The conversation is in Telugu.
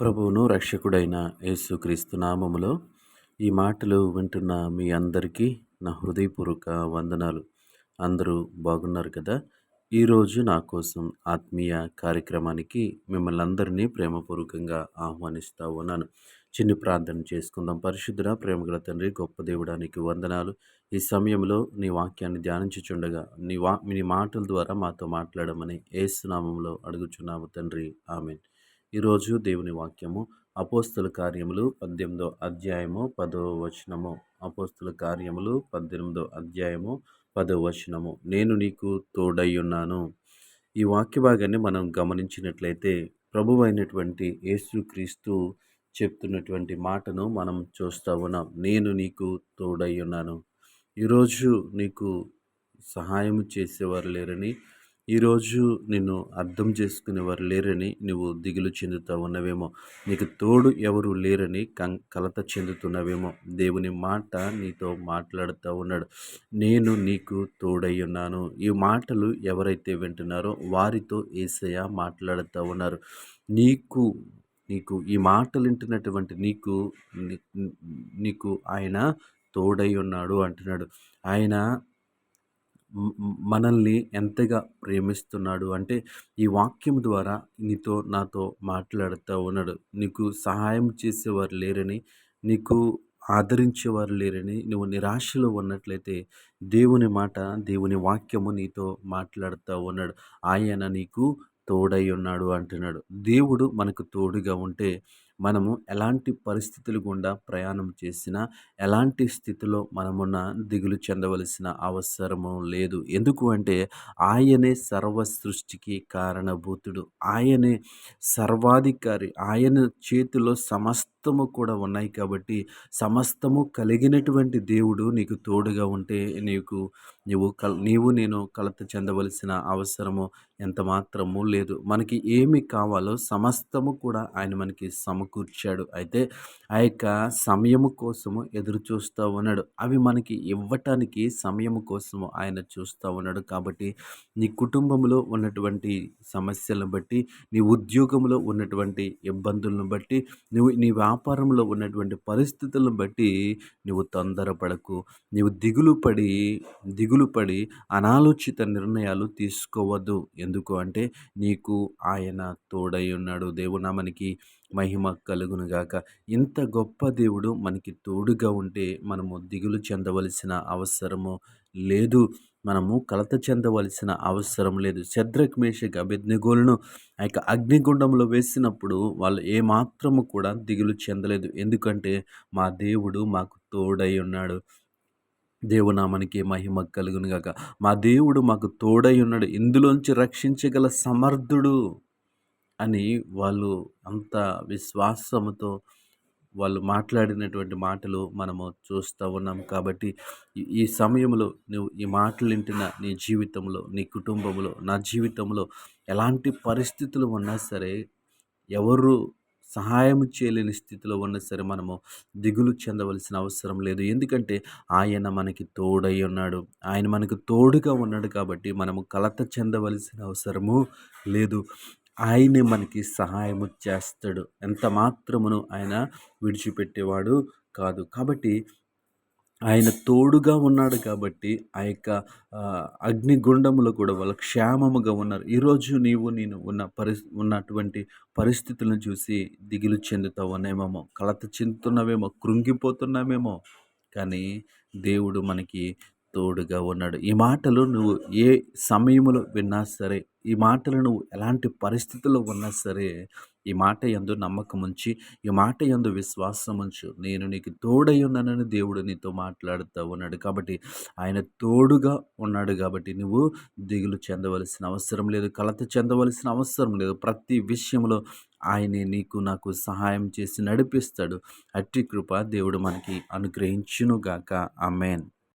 ప్రభువును రక్షకుడైన యేసుక్రీస్తు నామములో ఈ మాటలు వింటున్న మీ అందరికీ నా హృదయపూర్వక వందనాలు. అందరూ బాగున్నారు కదా? ఈరోజు నా కోసం ఆత్మీయ కార్యక్రమానికి మిమ్మల్ని అందరినీ ప్రేమపూర్వకంగా ఆహ్వానిస్తూ ఉన్నాను. చిన్ని ప్రార్థన చేసుకుందాం. పరిశుద్ధుడ ప్రేమగల తండ్రి గొప్ప దేవుడానికి వందనాలు. ఈ సమయంలో నీ వాక్యాన్ని ధ్యానించుచుండగా నీ వా నీ మాటల ద్వారా మాతో మాట్లాడమని ఏసునామంలో అడుగుచున్నాము తండ్రి. ఆమెన్. ఈరోజు దేవుని వాక్యము అపోస్తుల కార్యములు పద్దెనిమిదో అధ్యాయము పదో వచనము. అపోస్తుల కార్యములు పద్దెనిమిదో అధ్యాయము పదో వచనము. నేను నీకు తోడయ్యున్నాను. ఈ వాక్య భాగాన్ని మనం గమనించినట్లయితే ప్రభు అయినటువంటి యేసుక్రీస్తు చెప్తున్నటువంటి మాటను మనం చూస్తూ ఉన్నాం. నేను నీకు తోడయ్యున్నాను. ఈరోజు నీకు సహాయం చేసేవారు లేరని ఈరోజు నిన్ను అర్థం చేసుకునేవారు లేరని నువ్వు దిగులు చెందుతూ ఉన్నవేమో. నీకు తోడు ఎవరు లేరని కం కలత చెందుతున్నవేమో. దేవుని మాట నీతో మాట్లాడుతూ ఉన్నాడు. నేను నీకు తోడై ఉన్నాను. ఈ మాటలు ఎవరైతే వింటున్నారో వారితో ఏసయ్య మాట్లాడుతూ ఉన్నారు. నీకు నీకు ఈ మాటలు వింటున్నటువంటి నీకు నీకు ఆయన తోడై ఉన్నాడు అంటున్నాడు. ఆయన మనల్ని ఎంతగా ప్రేమిస్తున్నాడు అంటే ఈ వాక్యం ద్వారా నీతో నాతో మాట్లాడుతూ ఉన్నాడు. నీకు సహాయం చేసేవారు లేరని నీకు ఆదరించేవారు లేరని నువ్వు నిరాశలో ఉన్నట్లయితే దేవుని మాట దేవుని వాక్యము నీతో మాట్లాడుతూ ఉన్నాడు. ఆయన నీకు తోడై ఉన్నాడు అంటున్నాడు. దేవుడు మనకు తోడుగా ఉంటే మనము ఎలాంటి పరిస్థితులు గుండా ప్రయాణం చేసినా ఎలాంటి స్థితిలో మనమున్న దిగులు చెందవలసిన అవసరము లేదు. ఎందుకు అంటే ఆయనే సర్వ సృష్టికి కారణభూతుడు. ఆయనే సర్వాధికారి. ఆయన చేతిలో సమస్తము కూడా ఉన్నాయి కాబట్టి సమస్తము కలిగినటువంటి దేవుడు నీకు తోడుగా ఉంటే నీకు నీవు కల్ నీవు నేను కలత చెందవలసిన అవసరము ఎంత మాత్రము లేదు. మనకి ఏమి కావాలో సమస్తము కూడా ఆయన మనకి సమ సమకూర్చాడు అయితే ఆ యొక్క సమయము కోసము ఎదురు చూస్తూ ఉన్నాడు. అవి మనకి ఇవ్వటానికి సమయము కోసము ఆయన చూస్తూ ఉన్నాడు. కాబట్టి నీ కుటుంబంలో ఉన్నటువంటి సమస్యలను బట్టి నీ ఉద్యోగంలో ఉన్నటువంటి ఇబ్బందులను బట్టి నువ్వు నీ వ్యాపారంలో ఉన్నటువంటి పరిస్థితులను బట్టి నువ్వు తొందరపడకు. నీవు దిగులు పడి దిగులు పడి అనాలోచిత నిర్ణయాలు తీసుకోవద్దు. ఎందుకు అంటే నీకు ఆయన తోడై ఉన్నాడు. దేవుడు మనకి మహిమ కలుగునుగాక ఇంత గొప్ప దేవుడు మనకి తోడుగా ఉంటే మనము దిగులు చెందవలసిన అవసరము లేదు. మనము కలత చెందవలసిన అవసరం లేదు. శద్రక్ మేషక్ అభిజ్ఞగోలను ఆ యొక్క అగ్నిగుండంలో వేసినప్పుడు వాళ్ళు ఏమాత్రము కూడా దిగులు చెందలేదు. ఎందుకంటే మా దేవుడు మాకు తోడై ఉన్నాడు. దేవునామానికి మహిమ కలుగునుగాక మా దేవుడు మాకు తోడై ఉన్నాడు. ఇందులోంచి రక్షించగల సమర్థుడు అని వాళ్ళు అంత విశ్వాసముతో వాళ్ళు మాట్లాడినటువంటి మాటలు మనము చూస్తూ ఉన్నాం. కాబట్టి ఈ సమయంలో నువ్వు ఈ మాటలు వింటున్న నీ జీవితంలో నీ కుటుంబంలో నా జీవితంలో ఎలాంటి పరిస్థితులు ఉన్నా సరే ఎవరు సహాయం చేయలేని స్థితిలో ఉన్నా సరే మనము దిగులు చెందవలసిన అవసరం లేదు. ఎందుకంటే ఆయన మనకి తోడై ఉన్నాడు. ఆయన మనకు తోడుగా ఉన్నాడు కాబట్టి మనము కలత చెందవలసిన అవసరము లేదు. ఆయనే మనకి సహాయము చేస్తాడు. ఎంత మాత్రమును ఆయన విడిచిపెట్టేవాడు కాదు. కాబట్టి ఆయన తోడుగా ఉన్నాడు కాబట్టి ఆ యొక్క అగ్నిగుండములో కూడా వాళ్ళు క్షేమముగా ఉన్నారు. ఈరోజు నీవు నేను ఉన్న పరి ఉన్నటువంటి పరిస్థితులను చూసి దిగులు చెందుతావునేమో కలత చెందుతున్నావేమో కృంగిపోతున్నామేమో కానీ దేవుడు మనకి తోడుగా ఉన్నాడు. ఈ మాటలు నువ్వు ఏ సమయంలో విన్నా సరే ఈ మాటలు నువ్వు ఎలాంటి పరిస్థితుల్లో ఉన్నా సరే ఈ మాట ఎందు నమ్మకం ఉంచి ఈ మాట ఎందు విశ్వాసం ఉంచు. నేను నీకు తోడై ఉన్నానని దేవుడు నీతో మాట్లాడుతూ ఉన్నాడు కాబట్టి ఆయన తోడుగా ఉన్నాడు కాబట్టి నువ్వు దిగులు చెందవలసిన అవసరం లేదు కలత చెందవలసిన అవసరం లేదు. ప్రతి విషయంలో ఆయనే నీకు నాకు సహాయం చేసి నడిపిస్తాడు. అట్టి కృప దేవుడు మనకి అనుగ్రహించునుగాక. అమేన్